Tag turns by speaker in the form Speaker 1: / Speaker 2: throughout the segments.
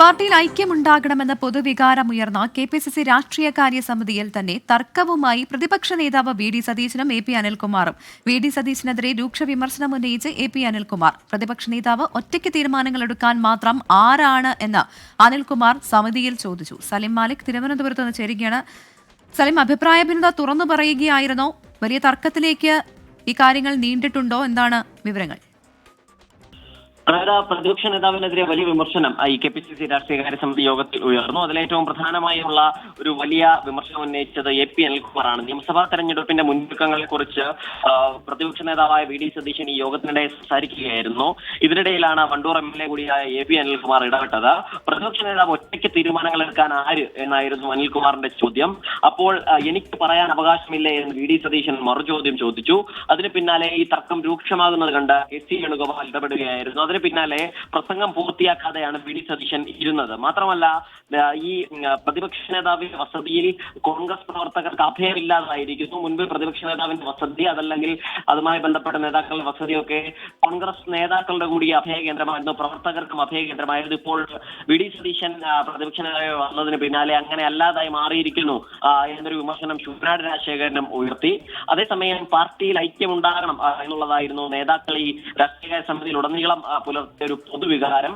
Speaker 1: പാർട്ടിയിൽ ഐക്യമുണ്ടാകണമെന്ന പൊതുവികാരമുയർന്ന കെ പി സി സി രാഷ്ട്രീയകാര്യ സമിതിയിൽ തന്നെ തർക്കവുമായി പ്രതിപക്ഷ നേതാവ് വി ഡി സതീശനും എ പി അനിൽകുമാറും. വി ഡി സതീശനെതിരെ രൂക്ഷ വിമർശനം ഉന്നയിച്ച് എ പി അനിൽകുമാർ. പ്രതിപക്ഷ നേതാവ് ഒറ്റയ്ക്ക് തീരുമാനങ്ങൾ എടുക്കാൻ മാത്രം ആരാണ് എന്ന് അനിൽകുമാർ സമിതിയിൽ ചോദിച്ചു. സലിം മാലിക് തിരുവനന്തപുരത്ത് നിന്ന് ചേരുകയാണ്. സലിം അഭിപ്രായ ഭിന്നത തുറന്നു പറയുകയായിരുന്നോ. വലിയ തർക്കത്തിലേക്ക് ഈ കാര്യങ്ങൾ നീണ്ടിട്ടുണ്ടോ? എന്താണ് വിവരങ്ങൾ?
Speaker 2: അതായത് പ്രതിപക്ഷ നേതാവിനെതിരെ വലിയ വിമർശനം ഈ കെ പി സി സി രാഷ്ട്രീയകാര്യ സമിതി യോഗത്തിൽ ഉയർന്നു. അതിലേറ്റവും പ്രധാനമായുള്ള ഒരു വലിയ വിമർശനം ഉന്നയിച്ചത് എ പി അനിൽകുമാറാണ്. നിയമസഭാ തെരഞ്ഞെടുപ്പിന്റെ മുൻതൂക്കങ്ങളെ കുറിച്ച് പ്രതിപക്ഷ നേതാവായ വി ഡി സതീശൻ ഈ യോഗത്തിനിടെ സംസാരിക്കുകയായിരുന്നു. ഇതിനിടയിലാണ് വണ്ടൂർ എം എൽ എ കൂടിയായ എ പി അനിൽകുമാർ ഇടപെട്ടത്. പ്രതിപക്ഷ നേതാവ് ഒറ്റയ്ക്ക് തീരുമാനങ്ങൾ എടുക്കാൻ ആര് എന്നായിരുന്നു അനിൽകുമാറിന്റെ ചോദ്യം. അപ്പോൾ എനിക്ക് പറയാൻ അവകാശമില്ലേ എന്ന് വി ഡി സതീശൻ മറുചോദ്യം ചോദിച്ചു. അതിന് പിന്നാലെ ഈ തർക്കം രൂക്ഷമാകുന്നത് കണ്ട് എസ് സി വേണുഗോപാൽ ഇടപെടുകയായിരുന്നു. അതിന് പിന്നാലെ പ്രസംഗം പൂർത്തിയാക്കാതെയാണ് വി ഡി സതീശൻ ഇരുന്നത്. മാത്രമല്ല ഈ പ്രതിപക്ഷ നേതാവിന്റെ വസതിയിൽ കോൺഗ്രസ് പ്രവർത്തകർക്ക് അഭയമില്ലാതായിരിക്കുന്നു. മുൻപ് പ്രതിപക്ഷ നേതാവിന്റെ വസതി അതല്ലെങ്കിൽ അതുമായി ബന്ധപ്പെട്ട നേതാക്കളുടെ വസതിയൊക്കെ കോൺഗ്രസ് നേതാക്കളുടെ കൂടി അഭയ കേന്ദ്രമായിരുന്നു പ്രവർത്തകർക്കും അഭയ കേന്ദ്രമായിരുന്നു ഇപ്പോൾ വി ഡി സതീശൻ പ്രതിപക്ഷ നേതാവ് വന്നതിന് പിന്നാലെ അങ്ങനെ അല്ലാതായി മാറിയിരിക്കുന്നു എന്നൊരു വിമർശനം ശുഭ്നാട് രാജശേഖരനും ഉയർത്തി. അതേസമയം പാർട്ടിയിൽ ഐക്യമുണ്ടാകണം എന്നുള്ളതായിരുന്നു നേതാക്കൾ ഈ രാഷ്ട്രീയ സമിതിയിൽ ഉടനീളം പുലർത്തിയ ഒരു പൊതുവികാരം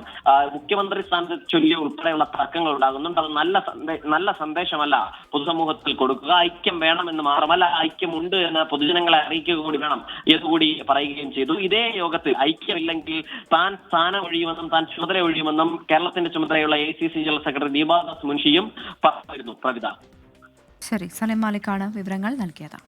Speaker 2: മുഖ്യമന്ത്രി സ്ഥാനത്ത് ചൊല്ലി ഉൾപ്പെടെയുള്ള തർക്കങ്ങൾ ഉണ്ടാകുന്നുണ്ട്. അത് നല്ല നല്ല സന്ദേശമല്ല പൊതുസമൂഹത്തിൽ കൊടുക്കുക. ഐക്യം വേണമെന്ന് മാത്രമല്ല ഐക്യമുണ്ട് എന്ന് പൊതുജനങ്ങളെ അറിയിക്കുക കൂടി വേണം എന്നുകൂടി പറയുകയും ചെയ്തു. ഇതേ യോഗത്തിൽ ഐക്യമില്ലെങ്കിൽ താൻ സ്ഥാനം ഒഴിയുമെന്നും താൻ ചുമതല ഒഴിയുമെന്നും കേരളത്തിന്റെ ചുമതലയുള്ള A C C general secretary Deepadas മുൻഷിയും പറഞ്ഞിരുന്നു. പ്രവിത.
Speaker 1: ശരി സലിം മാലിക്കാണ് വിവരങ്ങൾ നൽകിയത്.